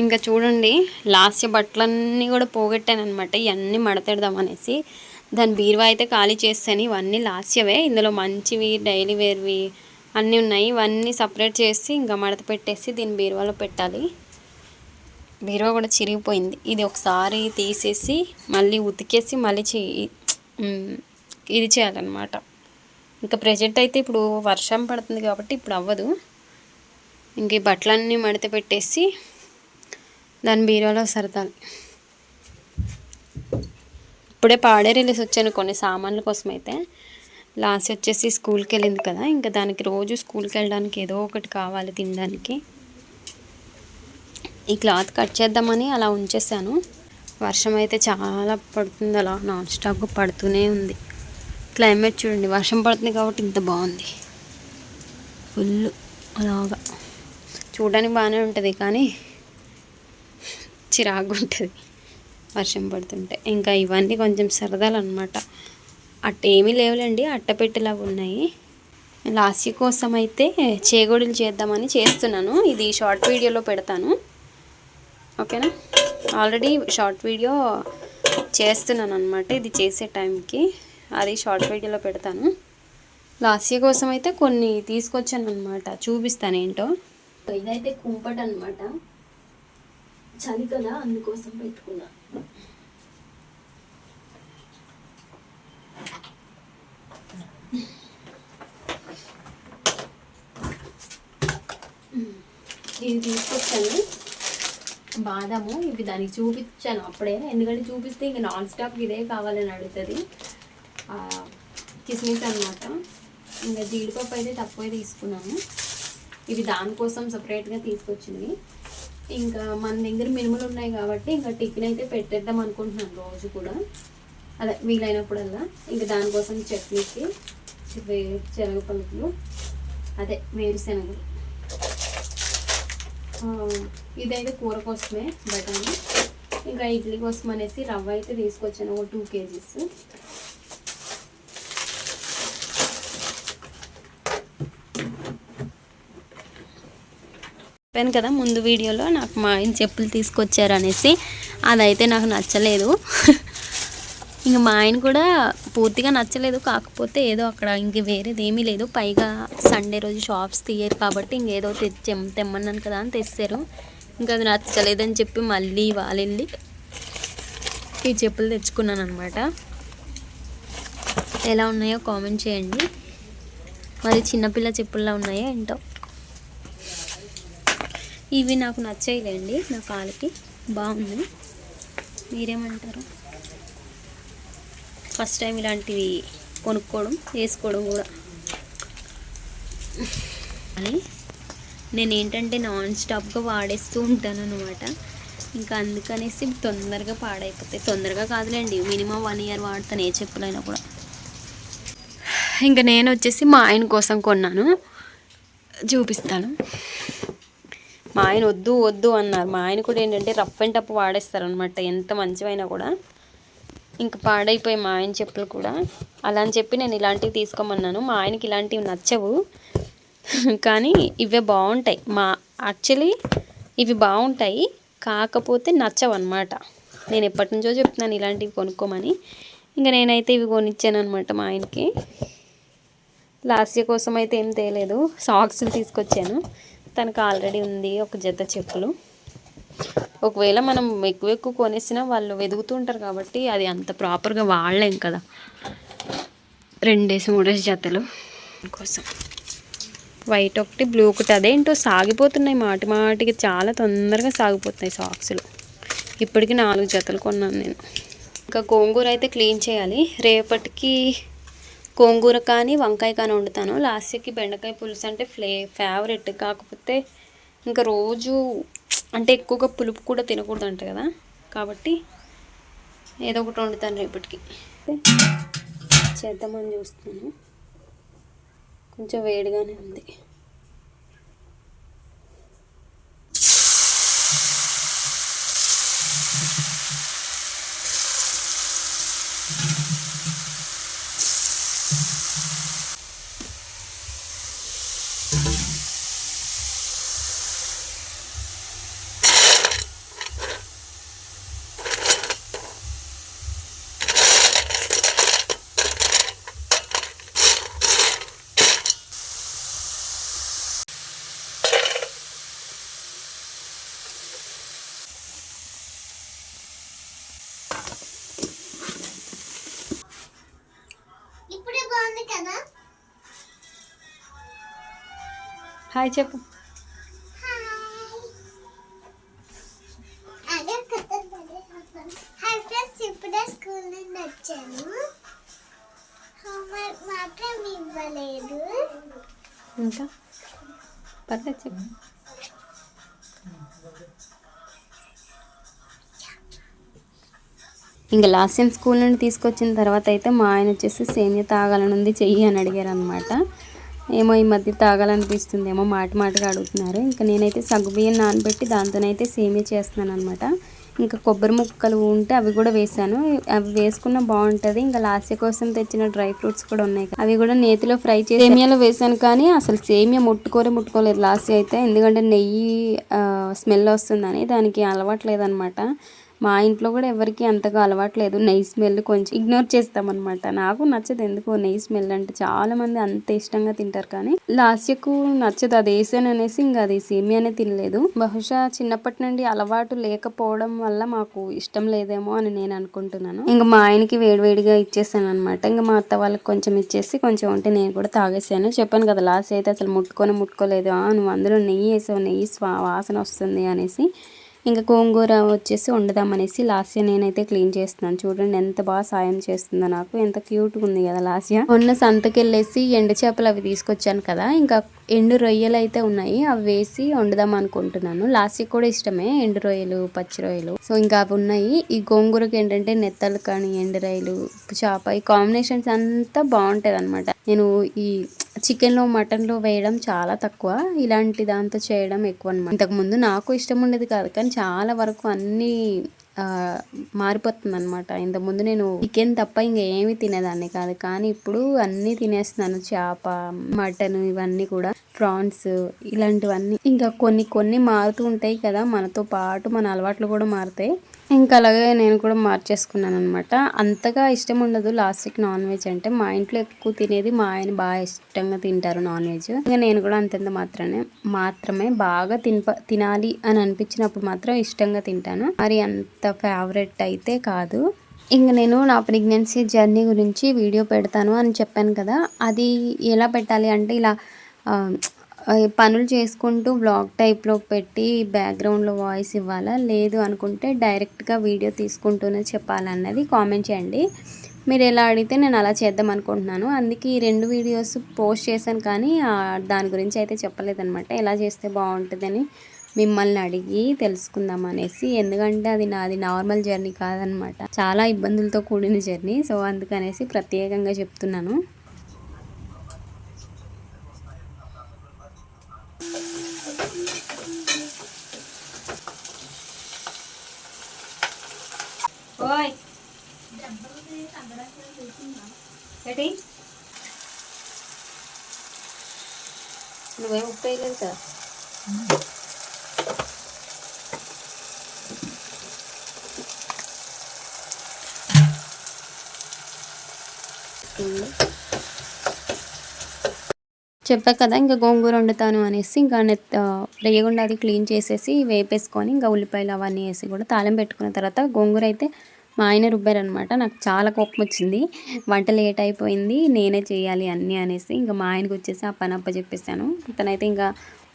ఇంకా చూడండి లాస్ట్ బట్టలన్నీ కూడా పోగొట్టాను అనమాట ఇవన్నీ మడతెడదామనేసి. దాని బీరువా అయితే ఖాళీ చేస్తాను. ఇవన్నీ లాస్యవే ఇందులో మంచివి డైలీ వేర్వి అన్నీ ఉన్నాయి. ఇవన్నీ సపరేట్ చేసి ఇంకా మడత పెట్టేసి దీని బీరువాలో పెట్టాలి. బీరువా కూడా చిరిగిపోయింది. ఇది ఒకసారి తీసేసి మళ్ళీ ఉతికేసి మళ్ళీ చే ఇది చేయాలన్నమాట. ఇంకా ప్రజెంట్ అయితే ఇప్పుడు వర్షం పడుతుంది కాబట్టి ఇప్పుడు అవ్వదు. ఇంక ఈ బట్టలన్నీ మడత పెట్టేసి దాని బీరువాలో సరదాలి. ఇప్పుడే పాడే రిలీజ్ వచ్చాను కొన్ని సామాన్ల కోసం అయితే లాస్ట్ వచ్చేసి స్కూల్కి వెళ్ళింది కదా ఇంకా దానికి రోజు స్కూల్కి వెళ్ళడానికి ఏదో ఒకటి కావాలి తినడానికి. ఈ క్లాత్ కట్ చేద్దామని అలా ఉంచేసాను. వర్షం అయితే చాలా పడుతుంది అలా నాన్ స్టాక్ పడుతూనే ఉంది. క్లైమేట్ చూడండి వర్షం పడుతుంది కాబట్టి ఇంత బాగుంది. ఫుల్ అలాగా. చూడడానికి బాగానే ఉంటుంది కానీ చిరాగుంటుంది వర్షం పడుతుంటే. ఇంకా ఇవన్నీ కొంచెం సరదాలు అనమాట అట్ట ఏమీ లేవులేండి అట్టపెట్టెలాగా ఉన్నాయి. లాస్ట్ కోసం అయితే చేగోడీలు చేద్దామని చేస్తున్నాను. ఇది షార్ట్ వీడియోలో పెడతాను. ఓకేనా? ఆల్రెడీ షార్ట్ వీడియో చేస్తున్నాను అనమాట ఇది చేసే టైంకి. అది షార్ట్ వీడియోలో పెడతాను. లాస్య కోసం అయితే కొన్ని తీసుకొచ్చాను అనమాట చూపిస్తాను ఏంటో ఇదైతే కుంపట అనమాట చలి కదా అందుకోసం పెట్టుకున్నా. ఇది తీసుకొచ్చాను. బాదము ఇవి దానికి చూపించాను అప్పుడే. ఎందుకంటే చూపిస్తే ఇంక నాన్ స్టాప్ ఇదే కావాలని అడుగుతుంది. కిస్మిస్ అనమాట ఇంకా జీడిపప్పు అయితే తక్కువే తీసుకున్నాను ఇవి దానికోసం సపరేట్గా తీసుకొచ్చింది. ఇంకా మన దగ్గర మినుములు ఉన్నాయి కాబట్టి ఇంకా టిఫిన్ అయితే పెట్టేద్దాం అనుకుంటున్నాను రోజు కూడా. అదే వీలైనప్పుడల్లా ఇంకా దానికోసం చట్నీకి శనగ పలుకులు అదే వేరుశనగలు. ఇదైతే కూర కోసమే బఠానీ. ఇంకా ఇడ్లీ కోసం అనేసి రవ్వ అయితే తీసుకొచ్చాను ఒక టూ కేజీస్. చెప్పాను కదా ముందు వీడియోలో నాకు మా ఆయన చెప్పులు తీసుకొచ్చారు అనేసి అదైతే నాకు నచ్చలేదు. ఇంక మా ఆయన కూడా పూర్తిగా నచ్చలేదు కాకపోతే ఏదో అక్కడ ఇంక వేరేది ఏమీ లేదు. పైగా సండే రోజు షాప్స్ తీయరు కాబట్టి ఇంకేదో తెచ్చి తెమ్మన్నాను కదా అని తెస్తారు. ఇంకా అది నచ్చలేదని చెప్పి మళ్ళీ వాళ్ళు వెళ్ళి ఈ చెప్పులు తెచ్చుకున్నాను అనమాట ఎలా ఉన్నాయో కామెంట్ చేయండి. మరి చిన్నపిల్ల చెప్పుల్లా ఉన్నాయో ఏంటో? ఇవి నాకు నచ్చాయిలేండి నా కాలుకి. బాగుంది. మీరేమంటారు? ఫస్ట్ టైం ఇలాంటివి కొనుక్కోవడం వేసుకోవడం కూడా. అని నేను ఏంటంటే నాన్ స్టాప్గా వాడేస్తూ ఉంటాను అనమాట ఇంకా అందుకనేసి తొందరగా పాడైపోతాయి. తొందరగా కాదులేండి మినిమం వన్ ఇయర్ వాడతాను ఏ చెప్పులైనా కూడా. ఇంకా నేను వచ్చేసి మా ఆయన కోసం కొన్నాను. చూపిస్తాను. మా ఆయన వద్దు వద్దు అన్నారు. మా ఆయన కూడా ఏంటంటే రఫ్ అండ్ టప్ వాడేస్తారనమాట ఎంత మంచివైనా కూడా. ఇంక పాడైపోయి మా ఆయన చెప్పులు కూడా. అలా అని చెప్పి నేను ఇలాంటివి తీసుకోమన్నాను. మా ఆయనకి ఇలాంటివి నచ్చవు. కానీ ఇవే బాగుంటాయి. మా యాక్చువల్లీ ఇవి బాగుంటాయి. కాకపోతే నచ్చవు అనమాట నేను ఎప్పటి నుంచో చెప్తున్నాను ఇలాంటివి కొనుక్కోమని. ఇంకా నేనైతే ఇవి కొనిచ్చాను అనమాట మా ఆయనకి. లాస్ట్ ఇయర్ కోసం అయితే ఏం తేలేదు. సాక్స్లు తీసుకొచ్చాను. తనకు ఆల్రెడీ ఉంది ఒక జత చెప్పులు. ఒకవేళ మనం ఎక్కువ ఎక్కువ కొనేసినా వాళ్ళు వెదుగుతూ ఉంటారు కాబట్టి అది అంత ప్రాపర్గా వాడలేం కదా. రెండేసి మూడేసి జతలు కోసం. వైట్ ఒకటి బ్లూ ఒకటి అదేంటో సాగిపోతున్నాయి మాటి మాటికి చాలా తొందరగా సాగిపోతున్నాయి సాక్స్లు ఇప్పటికి నాలుగు జతలు కొన్నాను నేను. ఇంకా గోంగూర అయితే క్లీన్ చేయాలి. రేపటికి గోంగూర కానీ వంకాయ కానీ వండుతాను. లాస్ట్కి బెండకాయ పులుసు అంటే ఫ్లే ఫేవరెట్ కాకపోతే ఇంకా రోజు అంటే ఎక్కువగా పులుపు కూడా తినకూడదు అంట కదా. కాబట్టి ఏదో ఒకటి వండుతాను రేపటికి చేద్దామని చూస్తున్నాను. కొంచెం వేడిగానే ఉంది. హాయ్ చెప్పు. అదే కొత్త హాయ్ ఫ్రెండ్స్ ఇప్పుడే స్కూల్ నుండి వచ్చాను. హోంవర్క్ మాత్రం ఇవ్వలేదు. ఇంకా? పర్లేదు చెప్పు. ఇంకా లాస్ట్ టైం స్కూల్ నుండి తీసుకొచ్చిన తర్వాత అయితే మా ఆయన వచ్చేసి సేమియా తాగాలని ఉంది చెయ్యి అని అడిగారు అనమాట ఏమో ఈ మధ్య తాగాలనిపిస్తుంది ఏమో మాట మాటగా అడుగుతున్నారు. ఇంకా నేనైతే సగ్గుబియ్యం నానబెట్టి దాంతోనైతే సేమియా చేస్తున్నాను అనమాట ఇంకా కొబ్బరి ముక్కలు ఉంటే అవి కూడా వేసాను అవి వేసుకున్న బాగుంటుంది. ఇంకా లాస్ట్ కోసం తెచ్చిన డ్రై ఫ్రూట్స్ కూడా ఉన్నాయి. అవి కూడా నేతిలో ఫ్రై చేసి సేమియాలో వేసాను కానీ అసలు సేమియా ముట్టుకోరే ముట్టుకోలేదు లాస్ట్ అయితే. ఎందుకంటే నెయ్యి స్మెల్ వస్తుందని దానికి అలవాట్లేదు అనమాట మా ఇంట్లో కూడా ఎవరికి అంతగా అలవాట్లేదు నెయ్యి స్మెల్ కొంచెం ఇగ్నోర్ చేస్తామన్నమాట. నాకు నచ్చదు ఎందుకో నెయ్యి స్మెల్ అంటే చాలా మంది అంత ఇష్టంగా తింటారు కానీ లాస్యకు నచ్చదు. అది వేసాను అనేసి ఇంకా అది సేమియానే తినలేదు. బహుశా చిన్నప్పటి నుండి అలవాటు లేకపోవడం వల్ల మాకు ఇష్టం లేదేమో అని నేను అనుకుంటున్నాను. ఇంకా మా ఆయనకి వేడివేడిగా ఇచ్చేసాను అనమాట ఇంకా మా అత్త వాళ్ళకి కొంచెం ఇచ్చేసి కొంచెం ఉంటే నేను కూడా తాగేసాను. చెప్పాను కదా లాస్ట్ అయితే అసలు ముట్టుకొని ముట్టుకోలేదు. ఆ, నువ్వు అందులో నెయ్యి వేసావు. నెయ్యి వాసన వస్తుంది అనేసి ఇంకా గోంగూర వచ్చేసి వండుదామనేసి లాస్య నేనైతే క్లీన్ చేస్తున్నాను. చూడండి ఎంత బాగా సాయం చేస్తుందో నాకు. ఎంత క్యూట్గా ఉంది కదా లాస్య మొన్న సంతకెళ్ళేసి ఎండు చేపలు అవి తీసుకొచ్చాను కదా. ఇంకా ఎండు రొయ్యలు అయితే ఉన్నాయి. అవి వేసి వండుదాం అనుకుంటున్నాను. లాస్ట్కి కూడా ఇష్టమే ఎండు రొయ్యలు పచ్చి రొయ్యలు. సో ఇంకా అవి ఉన్నాయి. ఈ గోంగూరకి ఏంటంటే నెత్తలు కానీ ఎండు రొయ్యలు చేప ఈ కాంబినేషన్స్ అంతా బాగుంటుంది అనమాట నేను ఈ చికెన్లో మటన్లో వేయడం చాలా తక్కువ. ఇలాంటి దాంతో చేయడం ఎక్కువ అనమాట ఇంతకుముందు నాకు ఇష్టం ఉండేది కాదు. కానీ చాలా వరకు అన్నీ మారిపోతుంది అనమాట ఇంతకుముందు నేను చికెన్ తప్ప ఇంకా ఏమి తినేదాన్ని కాదు. కానీ ఇప్పుడు అన్నీ తినేస్తున్నాను. చేప మటన్ ఇవన్నీ కూడా ప్రాన్స్ ఇలాంటివన్నీ. ఇంకా కొన్ని కొన్ని మారుతూ ఉంటాయి కదా. మనతో పాటు మన అలవాట్లు కూడా మారుతాయి. ఇంకా అలాగే నేను కూడా మార్చేసుకున్నాను అనమాట అంతగా ఇష్టం ఉండదు లాస్ట్కి నాన్ వెజ్ అంటే. మా ఇంట్లో ఎక్కువ తినేది మా ఆయన బాగా ఇష్టంగా తింటారు నాన్ వెజ్. ఇంకా నేను కూడా అంతంత మాత్రమే మాత్రమే బాగా తినప తినాలి అని అనిపించినప్పుడు మాత్రం ఇష్టంగా తింటాను. మరి అంత ఫేవరెట్ అయితే కాదు. ఇంకా నేను నా ప్రెగ్నెన్సీ జర్నీ గురించి వీడియో పెడతాను అని చెప్పాను కదా. అది ఎలా పెట్టాలి అంటే ఇలా పనులు చేసుకుంటూ బ్లాగ్ టైప్లో పెట్టి బ్యాక్గ్రౌండ్లో వాయిస్ ఇవ్వాలా? లేదు అనుకుంటే డైరెక్ట్గా వీడియో తీసుకుంటూనే చెప్పాలన్నది కామెంట్ చేయండి. మీరు ఎలా అడిగితే నేను అలా చేద్దాం అనుకుంటున్నాను. అందుకే ఈ రెండు వీడియోస్ పోస్ట్ చేశాను కానీ దాని గురించి అయితే చెప్పలేదన్నమాట. ఎలా చేస్తే బాగుంటుందని మిమ్మల్ని అడిగి తెలుసుకుందాం అనేసి. ఎందుకంటే అది నాది నార్మల్ జర్నీ కాదనమాట చాలా ఇబ్బందులతో కూడిన జర్నీ. సో అందుకనేసి ప్రత్యేకంగా చెప్తున్నాను. ఏంటి నువ్వేం ఉప్పు వేయలేదు కదా. చెప్పా కదా ఇంకా గోంగూర వండుతాను అనేసి ఇంకా నెత్ రేయకుండా అది క్లీన్ చేసేసి వేపేసుకొని ఇంకా ఉల్లిపాయలు అవన్నీ వేసి కూడా తాళం పెట్టుకున్న తర్వాత గోంగూర అయితే మా ఆయన రుబ్బారనమాట. నాకు చాలా కోపం వచ్చింది వంట లేట్ అయిపోయింది. నేనే చేయాలి అన్నీ అనేసి ఇంకా మా ఆయనకు వచ్చేసి ఆ పని అప్ప చెప్పేసాను తనైతే ఇంకా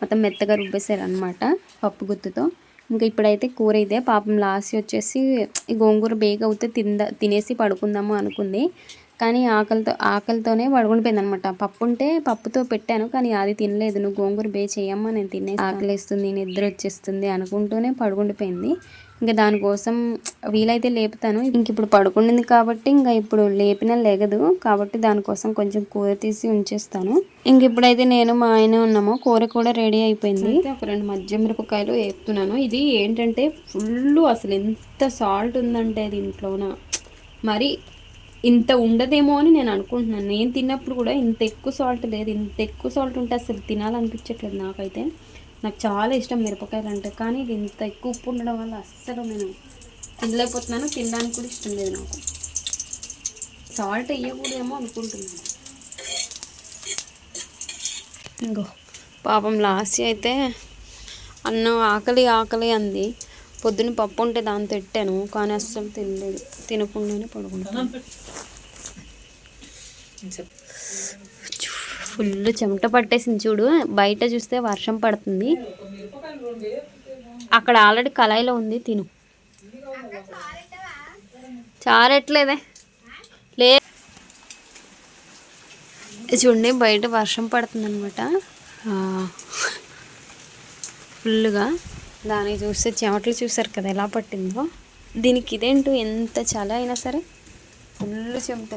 మొత్తం మెత్తగా రుబ్బేశారనమాట పప్పు గుత్తుతో. ఇంకా ఇప్పుడైతే కూర ఇదే. పాపం లాస్ట్ వచ్చేసి గోంగూర బేగ అవుతే తింద తినేసి పడుకుందాము అనుకుంది. కానీ ఆకలితో ఆకలితోనే పడుకుండిపోయింది అనమాట పప్పు ఉంటే పప్పుతో పెట్టాను కానీ అది తినలేదు. నువ్వు గోంగూర బే చేయమ్మా నేను తినే ఆకలిస్తుంది నిద్ర వచ్చేస్తుంది అనుకుంటూనే పడుకుండిపోయింది. ఇంకా దానికోసం వీలైతే లేపుతాను. ఇంక ఇప్పుడు పడుకుండింది కాబట్టి ఇంకా ఇప్పుడు లేపినా లేగదు. కాబట్టి దానికోసం కొంచెం కూర తీసి ఉంచేస్తాను. ఇంక ఇప్పుడైతే నేను మా ఆయన ఉన్నాము. కూర కూడా రెడీ అయిపోయింది. ఒక రెండు మధ్య మిరపకాయలు వేపుతున్నాను. ఇది ఏంటంటే ఫుల్ అసలు ఎంత సాల్ట్ ఉందంటే దీంట్లోన మరి ఇంత ఉండదేమో అని నేను అనుకుంటున్నాను. నేను తిన్నప్పుడు కూడా ఇంత ఎక్కువ సాల్ట్ లేదు. ఇంత ఎక్కువ సాల్ట్ ఉంటే అసలు తినాలనిపించట్లేదు నాకైతే. నాకు చాలా ఇష్టం మిరపకాయలు అంటే కానీ ఇది ఇంత ఎక్కువ ఉప్పు ఉండడం వల్ల అస్సలు నేను తినలేకపోతున్నాను. తినడానికి కూడా ఇష్టం లేదు నాకు. సాల్ట్ వేయకూడదేమో అనుకుంటున్నాను. ఇంకో పాపం లాస్ట్ అయితే అన్నం ఆకలి ఆకలి అంది. పొద్దున్న పప్పు ఉంటే దాంతో పెట్టాను కానీ అస్సలు తినలేదు. తినకుండానే పడుకుంటాను ఫుల్ చెమట పట్టేసింది చూడు. బయట చూస్తే వర్షం పడుతుంది. అక్కడ ఆల్రెడీ కళాయిలో ఉంది తిను. చారెట్లేదే? లే చూడండి బయట వర్షం పడుతుంది అనమాట ఫుల్గా దానికి చూస్తే చెమటలు చూసారు కదా ఎలా పట్టిందో. దీనికి ఇదేంటో ఎంత చలి అయినా సరే ఫుల్ చెమట.